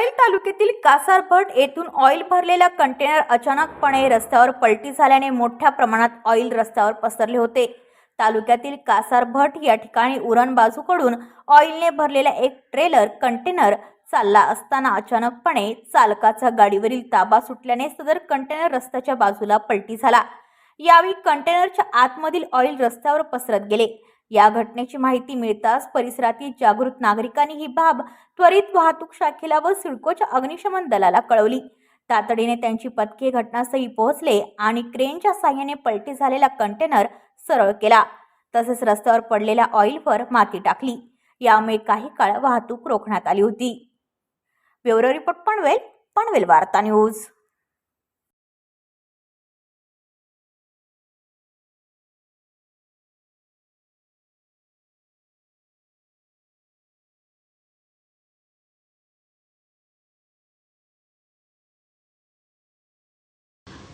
पनवेल तालुक्यातील कासारभट येथून ऑइल भरलेला कंटेनर अचानकपणे रस्त्यावर पलटी झाल्याने मोठ्या प्रमाणात ऑइल रस्त्यावर पसरले होते. तालुक्यातील कासारभट या ठिकाणी उरण बाजूकडून ऑइलने भरलेला एक ट्रेलर कंटेनर चालला असताना अचानकपणे चालकाचा गाडीवरील ताबा सुटल्याने सदर कंटेनर रस्त्याच्या बाजूला पलटी झाला. यावेळी कंटेनरच्या आतमधील ऑइल रस्त्यावर पसरत गेले. या घटनेची माहिती मिळताच परिसरातील जागृत नागरिकांनी ही बाब त्वरित वाहतूक शाखेला व सिडकोच्या अग्निशमन दलाला कळवली. तातडीने त्यांची पथके घटनास्थळी पोहोचले आणि क्रेनच्या साह्याने पलटी झालेला कंटेनर सरळ केला. तसेच रस्त्यावर पडलेल्या ऑइलवर माती टाकली. यामुळे काही काळ वाहतूक रोखण्यात आली होती. ब्युरो रिपोर्ट पनवेल पनवेल वार्ता न्यूज.